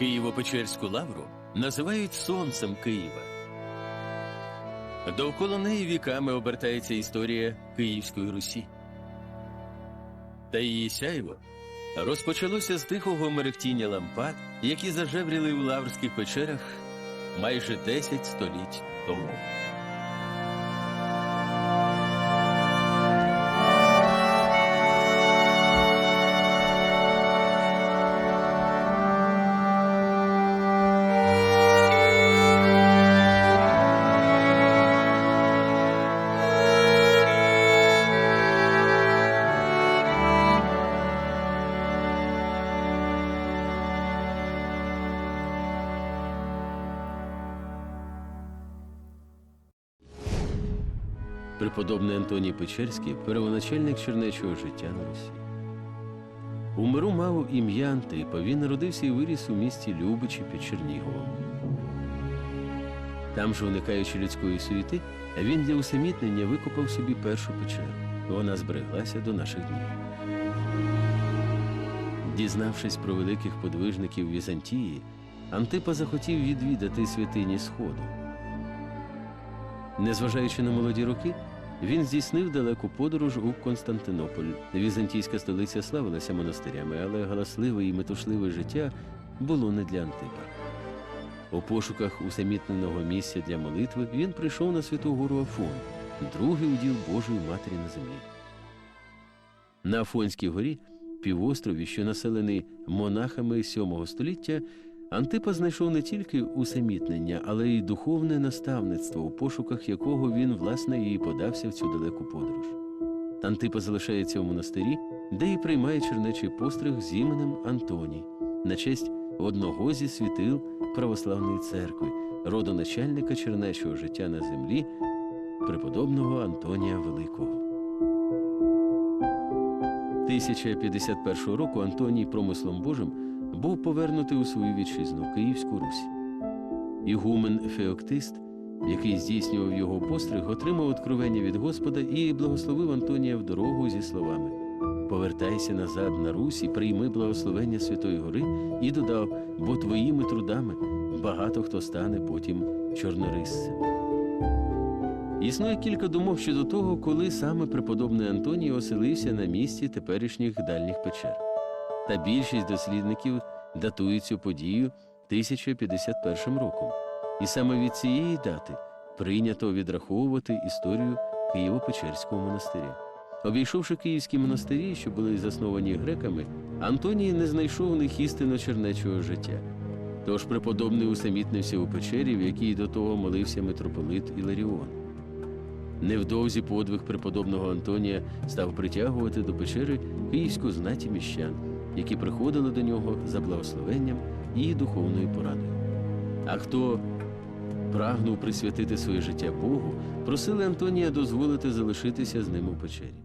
Києво-Печерську лавру називають сонцем Києва. Довкола неї віками обертається історія Київської Русі. Та її сяйво розпочалося з тихого мерехтіння лампад, які зажевріли у лаврських печерах майже 10 століть тому. Преподобний Антоній Печерський первоначальник чернечого життя на Русі. У миру мав ім'я Антипа. Він народився і виріс у місті Любичі під Черніговом. Там же, уникаючи людської суєти, він для усамітнення викопав собі першу печеру. Вона збереглася до наших днів. Дізнавшись про великих подвижників Візантії, Антипа захотів відвідати святині Сходу. Незважаючи на молоді роки, він здійснив далеку подорож у Константинополь. Візантійська столиця славилася монастирями, але галасливе і метушливе життя було не для Антипа. У пошуках усамітненого місця для молитви він прийшов на святу гору Афон, другий уділ Божої Матері на землі. На Афонській горі, півострові, що населений монахами VII століття, Антипа знайшов не тільки усамітнення, але й духовне наставництво, у пошуках якого він, власне, і подався в цю далеку подорож. Антипа залишається у монастирі, де і приймає чернечий постриг з іменем Антоній на честь одного зі світил православної церкви, родоначальника чернечого життя на землі, преподобного Антонія Великого. 1051 року Антоній промислом Божим був повернутий у свою вітчизну Київську Русь. Ігумен Феоктист, який здійснював його постриг, отримав откровення від Господа і благословив Антонія в дорогу зі словами: Повертайся назад на Русь і прийми благословення Святої Гори, і додав, бо твоїми трудами багато хто стане потім чорнорисцем. Існує кілька думок щодо того, коли саме преподобний Антоній оселився на місці теперішніх дальніх печер. Та більшість дослідників датують цю подію 1051 роком. І саме від цієї дати прийнято відраховувати історію Києво-Печерського монастиря. Обійшовши київські монастирі, що були засновані греками, Антоній не знайшов в них істинно чернечого життя. Тож преподобний усамітнився у печері, в якій до того молився митрополит Іларіон. Невдовзі подвиг преподобного Антонія став притягувати до печери київську знаті міщан, які приходили до нього за благословенням і духовною порадою. А хто прагнув присвятити своє життя Богу, просили Антонія дозволити залишитися з ним у печері.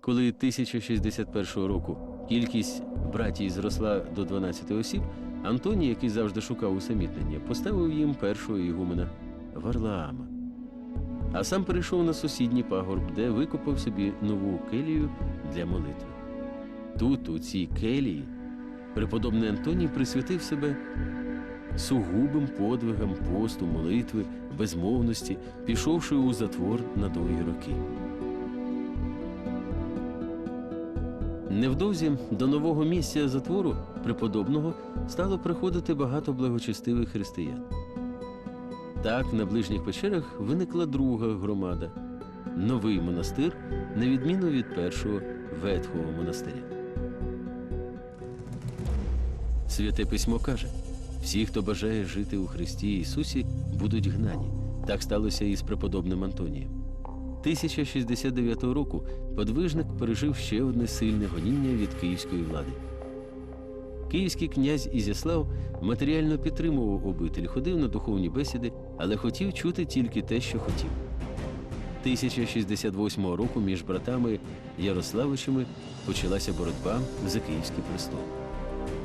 Коли 1061 року кількість братій зросла до 12 осіб, Антоній, який завжди шукав усамітнення, поставив їм першого ігумена Варлаама. А сам перейшов на сусідній пагорб, де викопав собі нову келію для молитви. Тут, у цій келії, преподобний Антоній присвятив себе сугубим подвигам посту, молитви, безмовності, пішовши у затвор на довгі роки. Невдовзі до нового місця затвору преподобного стало приходити багато благочестивих християн. Так, на ближніх печерах виникла друга громада новий монастир, на відміну від першого ветхого монастиря. Святе письмо каже: всі, хто бажає жити у Христі Ісусі, будуть гнані. Так сталося і з преподобним Антонієм. 1069 року подвижник пережив ще одне сильне гоніння від київської влади. Київський князь Ізяслав матеріально підтримував обитель, ходив на духовні бесіди, але хотів чути тільки те, що хотів. 1068 року між братами Ярославичами почалася боротьба за київський престол.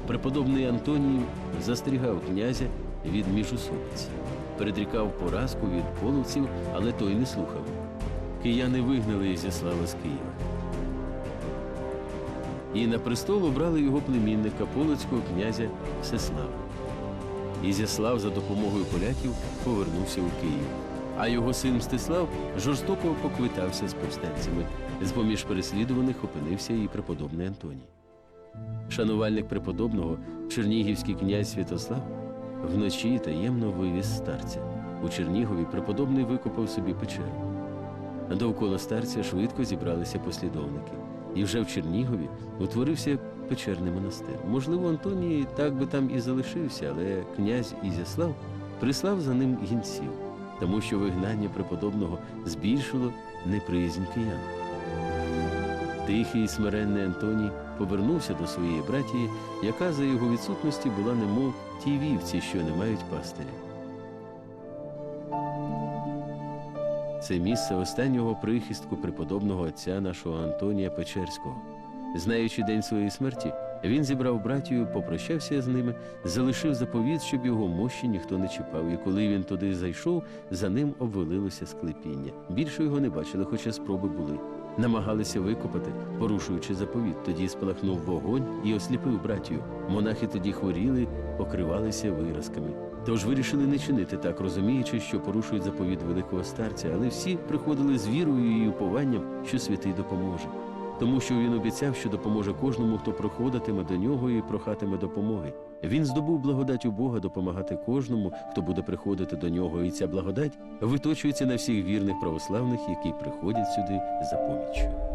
Преподобний Антоній застерігав князя від міжусобиць, передрікав поразку від половців, але той не слухав. Кияни вигнали Ізяслава з Києва. і на престол обрали його племінника полоцького князя Всеслава. Ізяслав за допомогою поляків повернувся у Київ, а його син Мстислав жорстоко поквитався з повстанцями. З-поміж переслідуваних опинився і преподобний Антоній. Шанувальник преподобного, чернігівський князь Святослав, вночі таємно вивіз старця. У Чернігові преподобний викопав собі печеру. Довкола старця швидко зібралися послідовники, і вже в Чернігові утворився печерний монастир. Можливо, Антоній так би там і залишився, але князь Ізяслав прислав за ним гінців, тому що вигнання преподобного збільшило неприязнь киян. Тихий і смиренний Антоній повернувся до своєї братії, яка за його відсутності була немов ті вівці, що не мають пастиря. Це місце останнього прихистку преподобного отця нашого Антонія Печерського. Знаючи день своєї смерті, він зібрав братію, попрощався з ними, залишив заповіт, щоб його мощі ніхто не чіпав. І коли він туди зайшов, за ним обвалилося склепіння. Більше його не бачили, хоча спроби були. Намагалися викопати, порушуючи заповіт. Тоді спалахнув вогонь і осліпив братію. Монахи тоді хворіли, покривалися виразками. Тож вирішили не чинити так, розуміючи, що порушують заповіт великого старця, але всі приходили з вірою і упованням, що святий допоможе. Тому що він обіцяв, що допоможе кожному, хто проходитиме до нього і прохатиме допомоги. Він здобув благодать у Бога допомагати кожному, хто буде приходити до нього, і ця благодать виточується на всіх вірних православних, які приходять сюди за поміччю.